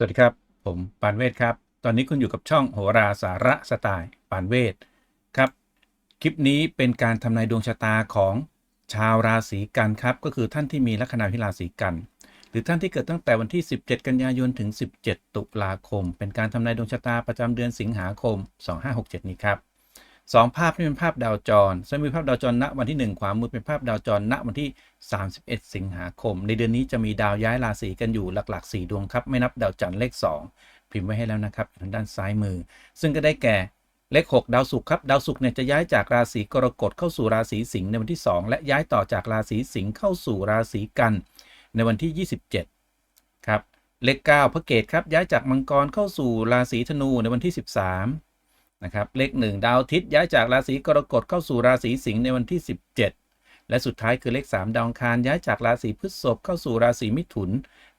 สวัสดีครับ ผมปานเวศครับ ตอนนี้คุณอยู่กับช่องโหราสาระสไตล์ปานเวศครับ คลิปนี้เป็นการทำนายดวงชะตาของชาวราศีกันครับ ก็คือท่านที่มีลัคนาพิราศีกัน หรือท่านที่เกิดตั้งแต่วันที่ 17 กันยายนถึง 17 ตุลาคม เป็นการทำนายดวงชะตาประจำเดือนสิงหาคม 2567 นี้ครับ สองภาพนี้เป็นภาพดาวจรซึ่งมีภาพดาวจรณวันที่ 1 ขวามือเป็นภาพดาวจรณวันที่ 31 สิงหาคม ในเดือนนี้จะมีดาวย้ายราศีกันอยู่หลัก ๆ 4 ดวงครับ ไม่นับดาวจันทร์เลข 2 พิมพ์ไว้ให้แล้วนะครับทางด้านซ้ายมือ ซึ่งก็ได้แก่เลข 6 ดาวศุกร์ครับ ดาวศุกร์เนี่ยจะย้ายจากราศีกรกฎเข้าสู่ราศีสิงห์ในวันที่ 2 และย้ายต่อจากราศีสิงห์เข้าสู่ราศีกัน ในวันที่ 27 ครับ เลข 9พระเกตครับย้ายจากมังกรเข้าสู่ราศีธนูในวันที่ 13 นะครับเลข 1 ดาวอาทิตย้ายจากราศีกรกฎเข้าสู่ราศีสิงห์ในวันที่ 17 และสุดท้ายคือเลข 3 ดาวคารย้ายจากราศีพฤษภเข้าสู่ราศีมิถุน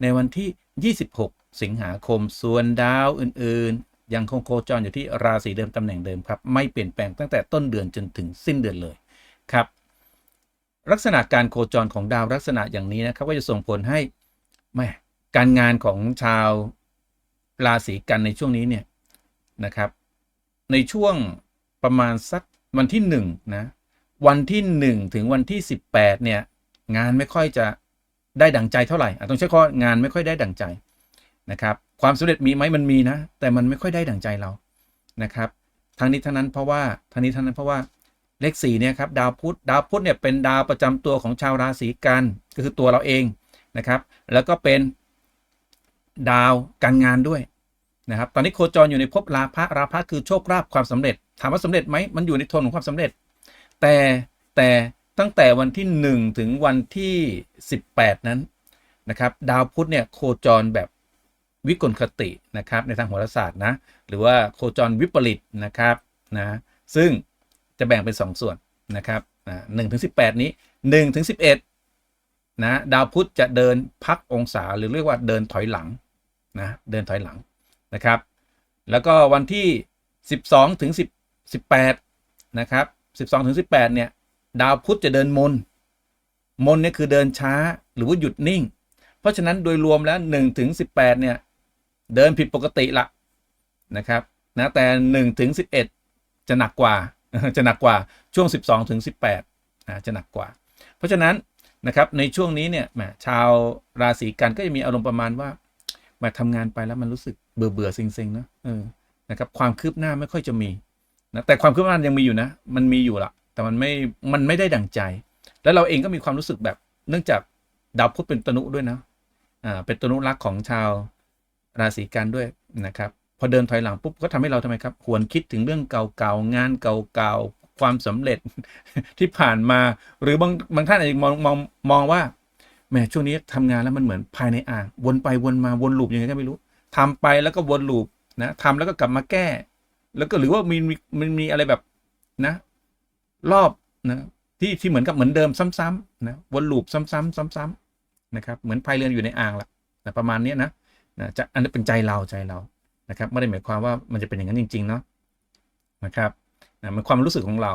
ในวันที่ 26 สิงหาคม ส่วนดาวอื่นๆ ยังคงโคจรอยู่ที่ราศีเดิมตำแหน่งเดิมครับไม่เปลี่ยนแปลงตั้งแต่ต้นเดือนจนถึงสิ้นเดือนเลยครับลักษณะการโคจรของดาวลักษณะอย่างนี้นะครับก็จะส่งผลให้แม่การงานของชาวราศีกันในช่วงนี้เนี่ยนะครับ ในช่วงประมาณสักวันที่หนึ่งนะวันที่หนึ่งถึงวันที่สิบแปดเนี่ยงานไม่ค่อยจะได้ดั่งใจเท่าไหร่ต้องใช้ข้องานไม่ค่อยได้ดั่งใจนะครับความสำเร็จมีไหมมันมีนะ แต่มันไม่ค่อยได้ดั่งใจเรานะครับทางนี้ทั้งนั้นเพราะว่าทางนี้ทั้งนั้นเพราะว่าเลขสี่เนี่ยครับดาวพุธดาวพุธเนี่ยเป็นดาวประจำตัวของชาวราศีกันก็คือตัวเราเองนะครับ แล้วก็เป็นดาวการงานด้วย นะครับ ตอนนี้โคจรอยู่ในภพราพะราพะคือโชคลาภความสำเร็จ ถามว่าสำเร็จไหมมันอยู่ในโทนของความสำเร็จ แต่แต่ตั้งแต่วันที่ 1 ถึงวันที่ 18 นั้นนะครับดาวพุธเนี่ยโคจรแบบวิกลคตินะครับในทางโหราศาสตร์นะหรือว่าโคจรวิปริตนะครับนะซึ่งจะแบ่งเป็น 2 ส่วนนะครับหนึ่งถึงสินี้1ถึง11นะดาวพุธจะเดินพักองศาหรือเรียกว่าเดินถอยหลังนะเดินถอยหลัง นะครับ แล้วก็วันที่ 12 ถึง 10 18 นะครับ 12 ถึง 18 เนี่ย ดาวพุธจะเดินมน มนเนี่ยคือเดินช้าหรือว่าหยุดนิ่ง เพราะฉะนั้นโดยรวมแล้ว 1 ถึง 18 เนี่ย เดินผิดปกติละนะครับนะแต่ 1 ถึง 11 จะหนักกว่า จะหนักกว่าช่วง 12 ถึง 18นะจะหนักกว่า เพราะฉะนั้นนะครับในช่วงนี้เนี่ยชาวราศีกันก็จะมีอารมณ์ประมาณว่ามาทำงานไปแล้วมันรู้สึก เบื่อเบื่อเซ็งๆนะเออนะครับความคืบหน้าไม่ค่อยจะมีนะแต่ความคืบหน้ายังมีอยู่นะ มันมีอยู่ละแต่มันไม่มันไม่ได้ดั่งใจ แล้วเราเองก็มีความรู้สึกแบบ เนื่องจากดาวพุธเป็นตนุด้วยนะอ่าเป็นตนุรักของชาวราศีกันด้วยนะครับพอเดินถอยหลังปุ๊บก็ทำให้เราทำไมครับหวนคิดถึงเรื่องเก่าๆงานเก่าๆความสำเร็จที่ผ่านมาหรือบางบางท่านอาจจะมองมองมองว่าแหมช่วงนี้ทำงานแล้วมันเหมือนภายในอ่างวนไปวนมาวนลูปยังไงก็ไม่รู้ ทำไปแล้วก็วนลูปนะทำแล้วก็กลับมาแก้ แล้วก็หรือว่ามีมันมีอะไรแบบนะ รอบนะที่ที่เหมือนกับเหมือนเดิมซ้ำๆนะวนลูปซ้ำๆซ้ำๆนะครับ เหมือนพายเรืออยู่ในอ่างละนะประมาณนี้นะนะจะอันนี้เป็นใจเราใจเรานะครับไม่ได้หมายความว่ามันจะเป็นอย่างนั้นจริง ๆ เนาะนะครับนะมันความรู้สึกของเรา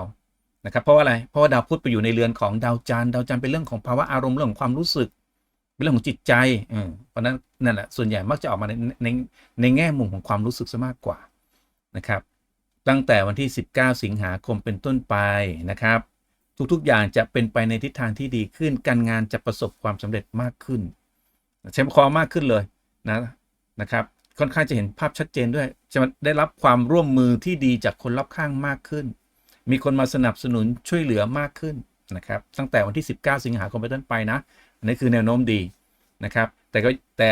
นะครับ เพราะว่าอะไรเพราะว่าดาวพุธไปอยู่ในเรือนของดาวจันทร์ดาวจันทร์เป็นเรื่องของภาวะอารมณ์เรื่องของความรู้สึก เป็นเรื่องของจิตใจเพราะนั้นนั่นแหละส่วนใหญ่มักจะออกมาในในในแง่มุมของความรู้สึกซะมากกว่านะครับ ตั้งแต่วันที่ 19 สิงหาคมเป็นต้นไปนะครับ ทุกๆอย่างจะเป็นไปในทิศทางที่ดีขึ้น การงานจะประสบความสำเร็จมากขึ้นใช้คอมากขึ้นเลยนะนะครับค่อนข้างจะเห็นภาพชัดเจนด้วย จะได้รับความร่วมมือที่ดีจากคนรอบข้างมากขึ้น มีคนมาสนับสนุนช่วยเหลือมากขึ้นนะครับ ตั้งแต่วันที่ 19 สิงหาคมเป็นต้นไปนะอั นี้คือแนวโน้มดีนะครับ แต่ก็แต่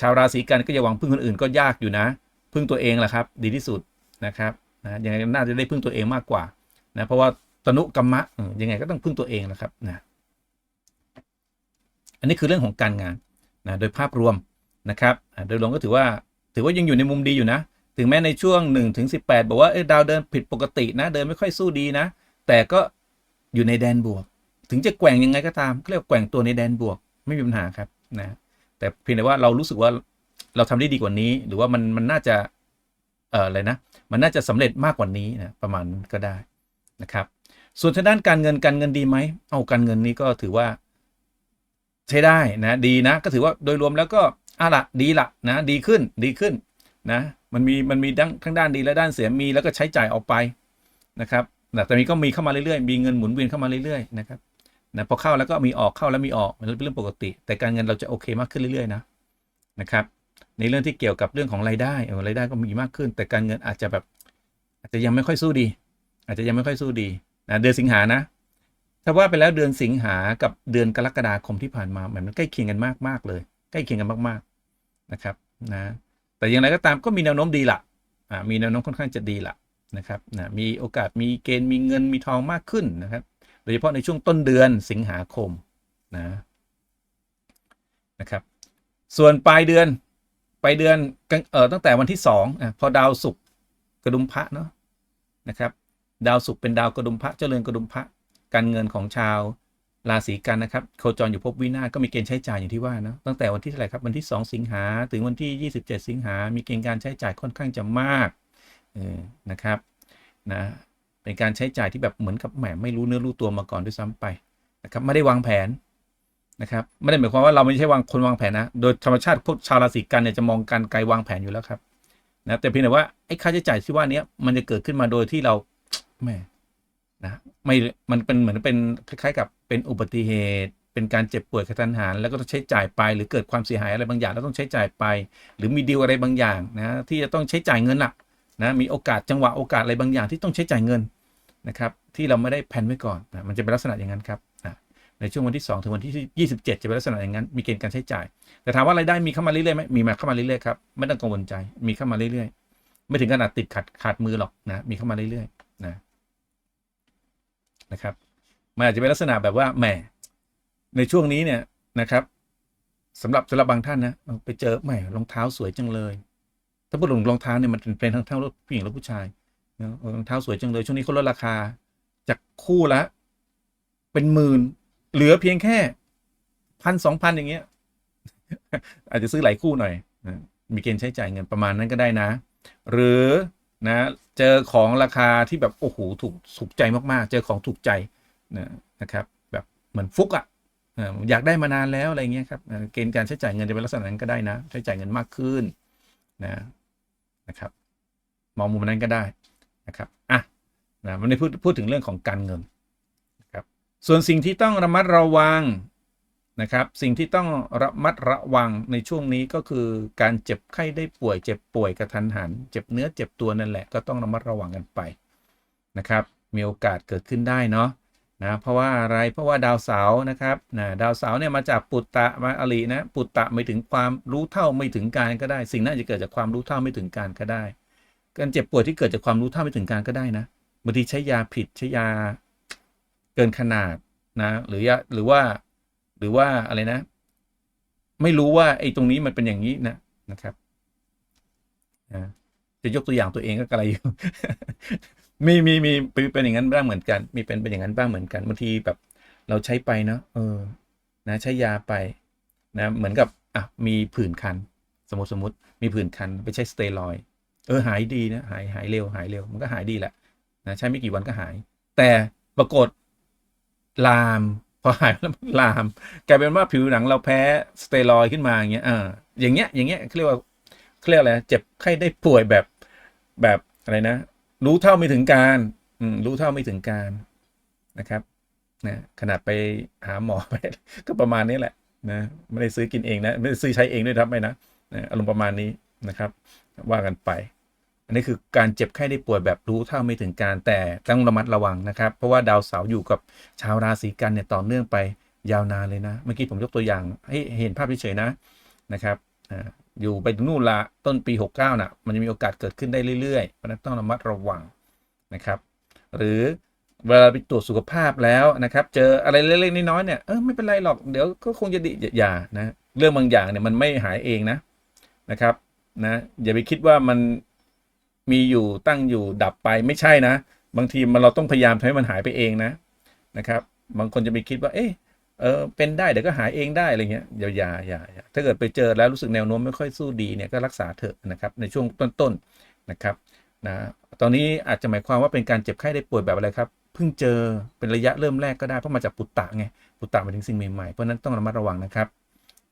ชาวราศีกันก็อย่าหวังพึ่งคนอื่นก็ยากอยู่นะ พึ่งตัวเองแหละครับ ดีที่สุดนะครับนะยังไงน่าจะได้พึ่งตัวเองมากกว่านะเพราะว่าตนุกรรมะยังไงก็ต้องพึ่งตัวเองนะครับนะอันนี้คือเรื่องของการงานนะโดยภาพรวมนะครับโดยรวมก็ถือว่าถือว่ายังอยู่ในมุมดีอยู่นะ ถึงแม้ในช่วง1ถึง18บอกว่าเออดาวเดินผิดปกตินะ เดินไม่ค่อยสู้ดีนะ แต่ก็อยู่ในแดนบวก ถึงจะแกว่งยังไงก็ตามเรียกแกว่งตัวในแดนบวกไม่มีปัญหาครับนะแต่เพียงแต่ว่าเรารู้สึกว่าเราทำได้ดีกว่านี้ หรือว่ามันมันน่าจะเอ่ออะไรนะมันน่าจะสำเร็จมากกว่านี้นะประมาณก็ได้นะครับ ส่วนทางด้านการเงินการเงินดีไหมเอาการเงินนี้ก็ถือว่า ใช้ได้นะดีนะ ก็ถือว่าโดยรวมแล้วก็อะละดีละนะดีขึ้นดีขึ้นนะมันมีมันมีทั้งทั้งด้านดีและด้านเสียมีแล้วก็ใช้จ่ายออกไปนะครับแต่แต่มีก็มีเข้ามาเรื่อยๆ มีเงินหมุนเวียนเข้ามาเรื่อยๆนะครับ นะพอเข้าแล้วก็มีออกเข้าแล้วมีออกมันเป็นเรื่องปกติ แต่การเงินเราจะโอเคมากขึ้นเรื่อยๆนะนะครับ ในเรื่องที่เกี่ยวกับเรื่องของรายได้รายได้ก็มีมากขึ้น แต่การเงินอาจจะแบบอาจจะยังไม่ค่อยสู้ดี อาจจะยังไม่ค่อยสู้ดีนะเดือนสิงหานะถ้าว่าไปแล้วเดือนสิงหากับเดือนกรกฎาคมที่ผ่านมาเหมันใกล้เคียงกันมากมากๆเลย ใกล้เคียงกันมากๆนะครับนะแต่อย่างไรก็ตามก็มีแนวโน้มดีละอ่ามีแนวโน้มค่อนข้างจะดีละนะครับนะมีโอกาสมีเกณฑ์มีเงินมีทองมากขึ้นนะครับ โดยเฉพาะในช่วงต้นเดือนสิงหาคมนะนะครับ ส่วนปลายเดือนปลายเดือนเออตั้งแต่วันที่สองอะพอดาวศุกร์กระดุมพระเนาะนะครับดาวศุกร์เป็นดาวกระดุมพระเจริญกระดุมพระการเงินของชาวราศีกันนะครับโคจรอยู่ภพวินาศก็มีเกณฑ์ใช้จ่ายอย่างที่ว่านะตั้งแต่วันที่เท่าไหร่ครับวันที่ 2 สิงหาถึงวันที่ 27 สิงหามีเกณฑ์การใช้จ่ายค่อนข้างจะมากเออนะครับนะ เป็นการใช้จ่ายที่แบบเหมือนกับแหมไม่รู้เนื้อรู้ตัวมาก่อนด้วยซ้ำไปนะครับไม่ได้วางแผนนะครับไม่ได้หมายความว่าเราไม่ใช่วางคนวางแผนนะ โดยธรรมชาติพวกชาวราศีกันเนี่ยจะมองการไกลวางแผนอยู่แล้วครับนะแต่เพียงแต่ว่าไอ้ค่าใช้จ่ายที่ว่านี้มันจะเกิดขึ้นมาโดยที่เราแหม่นะไม่มันเป็นเหมือนเป็นคล้ายๆ กับเป็นอุบัติเหตุเป็นการเจ็บป่วยกระทันหันแล้วก็ต้องใช้จ่ายไป หรือเกิดความเสียหายอะไรบางอย่างแล้วต้องใช้จ่ายไป หรือมีดีลอะไรบางอย่างนะที่จะต้องใช้จ่ายเงินอะ นะมีโอกาสจังหวะโอกาสอะไรบางอย่างที่ต้องใช้จ่ายเงินนะครับที่เราไม่ได้แผนไว้ก่อนนะมันจะเป็นลักษณะอย่างนั้นครับนะในช่วงวันที่ 2 ถึงวันที่ 27 จะเป็นลักษณะอย่างนั้น มีเกณฑ์การใช้จ่าย แต่ถามว่ารายได้มีเข้ามาเรื่อยๆไหมมีมาเข้ามาเรื่อยๆครับ ไม่ต้องกังวลใจ มีเข้ามาเรื่อยๆ ไม่ถึงขนาดติดขัดขาดมือหรอกนะ มีเข้ามาเรื่อยๆ นะ นะครับ มันอาจจะเป็นลักษณะแบบว่า แหม ในช่วงนี้เนี่ยนะครับสำหรับสำหรับบางท่านนะ ไปเจอ แหม รองเท้าสวยจังเลย ถ้าพูดถึงรองเท้าเนี่ยมันเป็นทั้งทั้งผู้หญิงและผู้ชายรองเท้าสวยจังเลยช่วงนี้เขาลดราคาจากคู่ละ เป็นหมื่นเหลือเพียงแค่พันสองพันอย่างเงี้ย อาจจะซื้อหลายคู่หน่อยมีเกณฑ์ใช้จ่ายเงินประมาณนั้นก็ได้นะ หรือนะ เจอของราคาที่แบบโอ้โหถูกถูกใจมากๆ เจอของถูกใจนะนะครับ แบบเหมือนฟุกอะ่ะอยากได้มานานแล้วอะไรเงี้ยครับเกณฑ์การใช้จ่ายเงินจะเป็นลักษณะนั้นก็ได้นะ ใช้จ่ายเงินมากขึ้นนะ นะครับ มองมุมนั้นก็ได้นะครับอะนะวันนี้พูดพูดถึงเรื่องของการเงินนะครับส่วนสิ่งที่ต้องระมัดระวังนะครับ สิ่งที่ต้องระมัดระวังในช่วงนี้ก็คือการเจ็บไข้ได้ป่วย เจ็บป่วยกระทันหัน เจ็บเนื้อเจ็บตัวนั่นแหละก็ต้องระมัดระวังกันไปนะครับ มีโอกาสเกิดขึ้นได้เนาะ นะเพราะว่าอะไรเพราะว่าดาวเสาร์นะครับนะดาวเสาร์เนี่ยมาจากปุตตะมาอรินะปุตตะไม่ถึงความรู้เท่าไม่ถึงการก็ได้ สิ่งนั้นจะเกิดจากความรู้เท่าไม่ถึงการก็ได้ การเจ็บปวยที่เกิดจากความรู้เท่าไม่ถึงการก็ได้นะบางทีใช้ยาผิดใช้ยาเกินขนาดนะหรือยาหรือว่าหรือว่าอะไรนะ ไม่รู้ว่าไอ้ตรงนี้มันเป็นอย่างนี้นะนะครับจะยกตัวอย่างตัวเองก็กระไรอยู่ มีมีมีเป็นอย่างนั้นบ้างเหมือนกัน มีเป็นเป็นอย่างนั้นบ้างเหมือนกันบางทีแบบ เราใช้ไปเนาะเออ นะใช้ยาไป นะ เหมือนกับอะมีผื่นคัน สมมติสมมติมีผื่นคันไปใช้สเตียรอยเออหายดีนะหายหายเร็วหายเร็ว มันก็หายดีแหละนะใช้ไม่กี่วันก็หาย แต่ปรากฏลามพอหายแล้วลาม กลายเป็นว่าผิวหนังเราแพ้สเตียรอยขึ้นมาอย่างเงี้ยอ่าอย่างเงี้ยอย่างเงี้ยเขาเรียกว่าเขาเรียกอะไรเจ็บไข้ได้ป่วยแบบแบบอะไรนะ รู้เท่าไม่ถึงการอืมรู้เท่าไม่ถึงการนะครับนะขนาดไปหาหมอไปก็ประมาณนี้แหละนะไม่ได้ซื้อกินเองนะไม่ได้ซื้อใช้เองด้วยครับไม่นะนะอารมณ์ประมาณนี้นะครับ ว่ากันไป อันนี้คือการเจ็บไข้ได้ป่วยแบบรู้เท่าไม่ถึงการแต่ต้องระมัดระวังนะครับ เพราะว่าดาวเสาร์อยู่กับชาวราศีกันเนี่ยต่อเนื่องไปยาวนานเลยนะ เมื่อกี้ผมยกตัวอย่างให้เห็นภาพเฉยๆนะนะครับ อยู่ไปถึงนู่นละต้นปี 69นะ่ะมันจะมีโอกาสเกิดขึ้นได้เรื่อยๆเพราะนั้นต้องระมัดระวังนะครับ หรือเวลาไปตรวจสุขภาพแล้วนะครับ เจออะไรเล็กๆน้อยๆเนี่ยเออไม่เป็นไรหรอกเดี๋ยวก็คงจะดีอย่านะเรื่องบางอย่างเนี่ยมันไม่หายเองนะนะครับนะอย่าไปคิดว่ามันมีอยู่ตั้งอยู่ดับไปไม่ใช่นะ บางทีมันเราต้องพยายามทำให้มันหายไปเองนะนะครับ บางคนจะไปคิดว่า เอ๊ะ เออเป็นได้เดี๋ยวก็หายเองได้อะไรเงี้ยอย่าอย่าอย่าถ้าเกิดไปเจอแล้วรู้สึกแนวโน้มไม่ค่อยสู้ดีเนี่ยก็รักษาเถอะนะครับในช่วงต้นๆนะครับนะตอนนี้อาจจะหมายความว่าเป็นการเจ็บไข้ได้ป่วยแบบอะไรครับเพิ่งเจอเป็นระยะเริ่มแรกก็ได้เพราะมาจากปุตตะไงปุตตะมาถึงสิ่งใหม่ๆเพราะนั้นต้องระมัดระวังนะครับ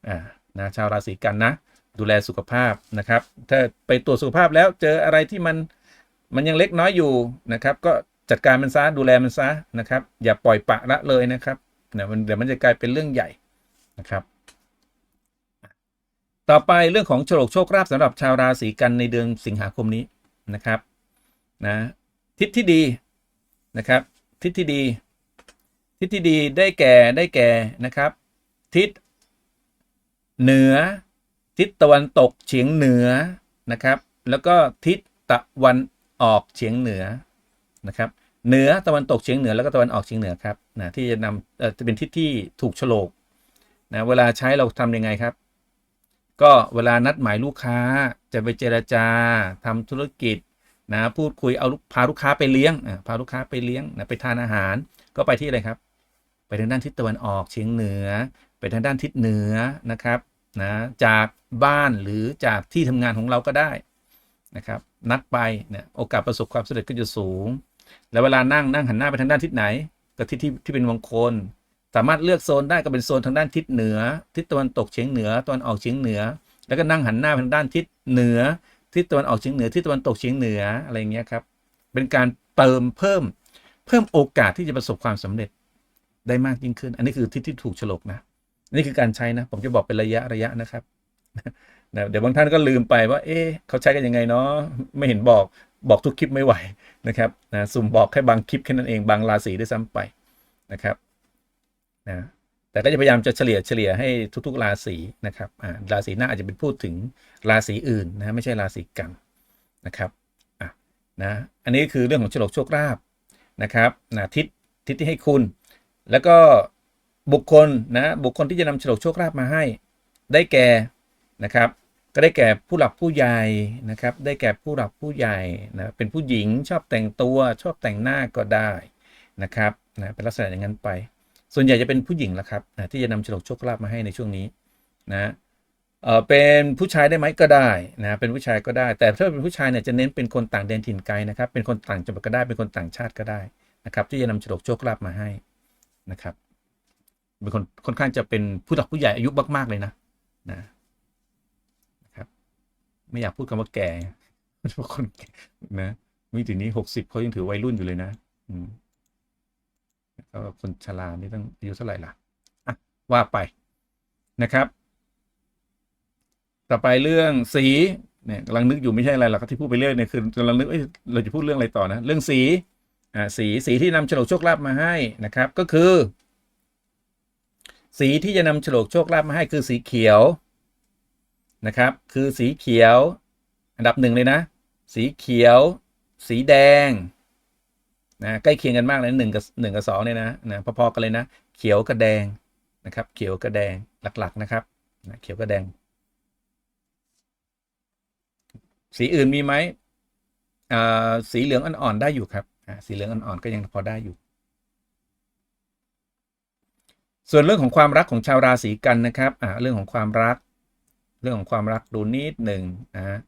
อ่านะชาวราศีกันนะดูแลสุขภาพนะครับ ถ้าไปตรวจสุขภาพแล้วเจออะไรที่มันมันยังเล็กน้อยอยู่นะครับ ก็จัดการมันซะดูแลมันซะนะครับ อย่าปล่อยปะละเลยนะครับ นะมันเดี๋ยวมันจะกลายเป็นเรื่องใหญ่นะครับ ต่อไปเรื่องของโฉลกโชคลาภสำหรับชาวราศีกันในเดือนสิงหาคมนี้นะครับนะทิศที่ดีนะครับ ทิศที่ดี ทิศที่ดีได้แก่ได้แก่นะครับ ทิศเหนือ ทิศตะวันตกเฉียงเหนือนะครับ แล้วก็ทิศตะวันออกเฉียงเหนือนะครับ เหนือตะวันตกเฉียงเหนือแล้วก็ตะวันออกเฉียงเหนือครับนะที่จะนำจะเป็นทิศที่ถูกโฉลกนะเวลาใช้เราทำยังไงครับ ก็เวลานัดหมายลูกค้าจะไปเจรจาทำธุรกิจนะพูดคุยเอาพาลูกค้าไปเลี้ยงพาลูกค้าไปเลี้ยงนะไปทานอาหารก็ไปที่อะไรครับ ไปทางด้านทิศตะวันออกเฉียงเหนือ ไปทางด้านทิศเหนือนะครับนะจากบ้านหรือจากที่ทำงานของเราก็ได้นะครับ นัดไปเนี่ยโอกาสประสบความสำเร็จก็จะสูง แล้วเวลานั่งนั่งหันหน้าไปทางด้านทิศไหนก็ทิศที่ที่เป็นมงคลสามารถเลือกโซนได้ก็เป็นโซนทางด้านทิศเหนือ ทิศตะวันตกเฉียงเหนือตะวันออกเฉียงเหนือ แล้วก็นั่งหันหน้าไปทางด้านทิศเหนือ ทิศตะวันออกเฉียงเหนือทิศตะวันตกเฉียงเหนืออะไรอย่างเงี้ยครับ เป็นการเติมเพิ่มเพิ่มโอกาสที่จะประสบความสำเร็จได้มากยิ่งขึ้น อันนี้คือทิศที่ถูกฉลกนะนี่คือการใช้นะ ผมจะบอกเป็นระยะระยะนะครับนะเดี๋ยวบางท่านก็ลืมไปว่า เอ๊ะเขาใช้กันยังไงเนาะไม่เห็นบอก บอกทุกคลิปไม่ไหวนะครับนะสุ่มบอกแค่บางคลิปแค่นั้นเองบางราศีด้วยซ้ำไปนะครับนะแต่ก็จะพยายามจะเฉลี่ยเฉลี่ยให้ทุกๆราศีนะครับอ่าราศีหน้าอาจจะเป็นพูดถึงราศีอื่นนะไม่ใช่ราศีกันนะครับอะนะอันนี้คือเรื่องของโฉลกโชคลาภนะครับนะทิศทิศที่ให้คุณ แล้วก็บุคคลนะบุคคลที่จะนำโฉลกโชคลาภมาให้ได้แก่นะครับ ก็ได้แก่ผู้หลักผู้ใหญ่นะครับ ได้แก่ผู้หลักผู้ใหญ่นะเป็นผู้หญิงชอบแต่งตัวชอบแต่งหน้าก็ได้นะครับนะเป็นลักษณะอย่างนั้นไป ส่วนใหญ่จะเป็นผู้หญิงละครับนะที่จะนำฉลกโชคลาภมาให้ในช่วงนี้นะเออเป็นผู้ชายได้ไหมก็ได้นะเป็นผู้ชายก็ได้ แต่ถ้าเป็นผู้ชายเนี่ยจะเน้นเป็นคนต่างแดนถิ่นไกลนะครับเป็นคนต่างจังหวัดก็ได้เป็นคนต่างชาติก็ได้นะครับ ที่จะนำฉลกโชคลาภมาให้นะครับเป็นคนค่อนข้างจะเป็นผู้หลักผู้ใหญ่อายุมากๆเลยนะนะ ไม่อยากพูดคำว่าแก่เพราะคนแก่นะมีถึงนี้หกสิบเขายังถือวัยรุ่นอยู่เลยนะอืมแล้วก็คนชรานี่ต้องอายุเท่าไหร่ล่ะอะว่าไปนะครับ ต่อไปเรื่องสีเนี่ยกำลังนึกอยู่ไม่ใช่อะไรหรอกที่พูดไปเรื่อยเนี่ยคือกำลังนึกเอ้ยเราจะพูดเรื่องอะไรต่อนะ เรื่องสีอ่าสีสีที่นำโฉลกโชคลาภมาให้นะครับ ก็คือ สีที่จะนำโฉลกโชคลาภมาให้คือสีเขียว นะครับ คือสีเขียวอันดับหนึ่งเลยนะ สีเขียว สีแดงนะใกล้เคียงกันมากเลยหนึ่งกับหนึ่งกับสองเนี่ยนะนะพอๆกันเลยนะ เขียวกับแดงนะครับ เขียวกับแดงหลักๆนะครับนะเขียวกับแดง สีอื่นมีไหมอ่าสีเหลืองอ่อนๆได้อยู่ครับสีเหลืองอ่อนๆก็ยังพอได้อยู่ ส่วนเรื่องของความรักของชาวราศีกันนะครับอ่าเรื่องของความรัก เรื่องของความรักดูนิดหนึ่งนะฮะ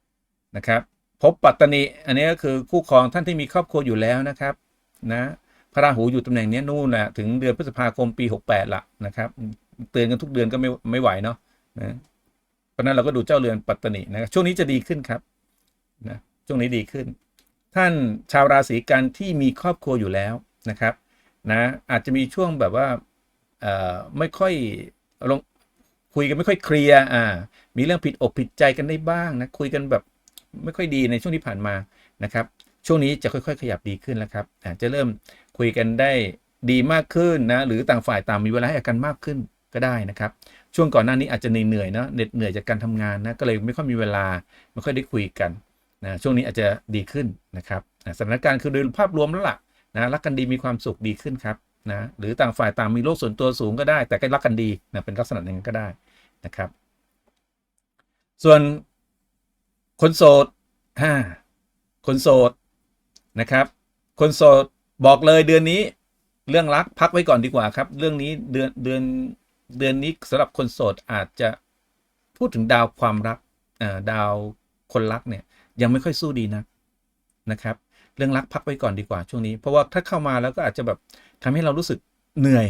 นะครับพบปัตตนิอันนี้ก็คือคู่ครองท่านที่มีครอบครัวอยู่แล้วนะครับนะพระราหูอยู่ตำแหน่งนี้นู่นแหละถึงเดือนพฤษภาคมปี 68ละนะครับเตือนกันทุกเดือนก็ไม่ไม่ไหวเนาะนะเพราะนั้นเราก็ดูเจ้าเรือนปัตตนินะช่วงนี้จะดีขึ้นครับนะช่วงนี้ดีขึ้น ท่านชาวราศีกันที่มีครอบครัวอยู่แล้วนะครับนะอาจจะมีช่วงแบบว่าเอ่อไม่ค่อยลง คุยกันไม่ค่อยเคลียร์อ่า มีเรื่องผิดอกผิดใจกันได้บ้างนะคุยกันแบบไม่ค่อยดีในช่วงที่ผ่านมานะครับ ช่วงนี้จะค่อย ๆ ขยับดีขึ้นแล้วครับอาจจะเริ่มคุยกันได้ดีมากขึ้นนะหรือต่างฝ่ายต่างมีเวลาให้กันมากขึ้นก็ได้นะครับ ช่วงก่อนหน้านี้อาจจะเหนื่อยๆเนาะเหน็ดเหนื่อยจากการทำงานนะก็เลยไม่ค่อยมีเวลาไม่ค่อยได้คุยกันนะช่วงนี้อาจจะดีขึ้นนะครับสถานการณ์คือโดยภาพรวมแล้วล่ะนะรักกันดีมีความสุขดีขึ้นครับ นะหรือต่างฝ่ายต่างมีโลกส่วนตัวสูงก็ได้ แต่ก็รักกันดีนะเป็นลักษณะอย่างนั้นก็ได้นะครับ ส่วนคนโสดฮ่าคนโสดนะครับ คนโสดบอกเลยเดือนนี้เรื่องรักพักไว้ก่อนดีกว่าครับ เรื่องนี้เดือนเดือนเดือนนี้สำหรับคนโสดอาจจะพูดถึงดาวความรักดาวคนรักเนี่ยยังไม่ค่อยสู้ดีนะนะครับ เรื่องรักพักไว้ก่อนดีกว่าช่วงนี้ เพราะว่าถ้าเข้ามาแล้วก็อาจจะแบบ ทำให้เรารู้สึกเหนื่อย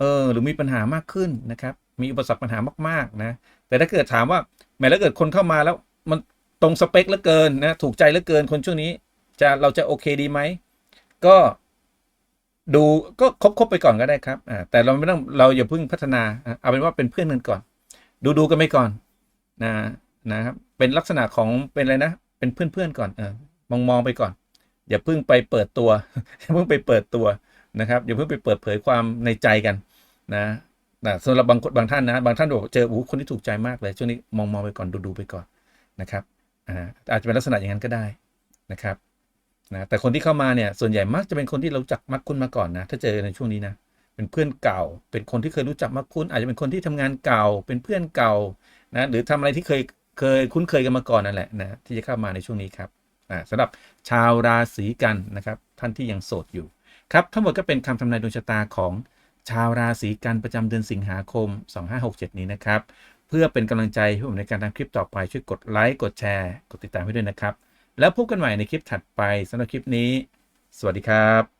เออ หรือมีปัญหามากขึ้นนะครับ มีอุปสรรคปัญหามากๆนะ แต่ถ้าเกิดถามว่าแม้แล้วเกิดคนเข้ามาแล้วมันตรงสเปคเหลือเกินนะ ถูกใจเหลือเกินคนช่วงนี้ จะเราจะโอเคดีไหม ก็ดูก็คบคบไปก่อนก็ได้ครับอ่าแต่เราไม่ต้องเราอย่าเพิ่งพัฒนา เอาเป็นว่าเป็นเพื่อนกันก่อน ดูดูกันไปก่อนนะนะครับ เป็นลักษณะของเป็นอะไรนะ เป็นเพื่อนเพื่อนๆก่อนเออมองมองไปก่อน อย่าเพิ่งไปเปิดตัวอย่าเพิ่งไปเปิดตัว นะครับอย่าเพิ่งไปเปิดเผยความในใจกันนะนะสำหรับบางคนบางท่านนะ บางท่านบอกเจอโอ้โหคนที่ถูกใจมากเลย ช่วงนี้มองมองไปก่อนดูดูไปก่อนนะครับอ่าอาจจะเป็นลักษณะอย่างนั้นก็ได้นะครับนะแต่คนที่เข้ามาเนี่ยส่วนใหญ่มักจะเป็นคนที่เราจักมักคุ้นมาก่อนนะ ถ้าเจอในช่วงนี้นะเป็นเพื่อนเก่า เป็นคนที่เคยรู้จักมักคุ้น อาจจะเป็นคนที่ทำงานเก่า เป็นเพื่อนเก่านะหรือทำอะไรที่เคยเคยคุ้นเคยกันมาก่อนนั่นแหละนะที่จะเข้ามาในช่วงนี้ครับอ่าสำหรับชาวราศีกันนะครับท่านที่ยังโสดอยู่ ครับทั้งหมดก็เป็นคำทำนายดวงชะตาของชาวราศีกันประจำเดือนสิงหาคม 2567 นี้นะครับ เพื่อเป็นกำลังใจให้ผมในการทำคลิปต่อไปช่วยกดไลค์กดแชร์ กดติดตามให้ด้วยนะครับ แล้วพบกันใหม่ในคลิปถัดไปสำหรับคลิปนี้ สวัสดีครับ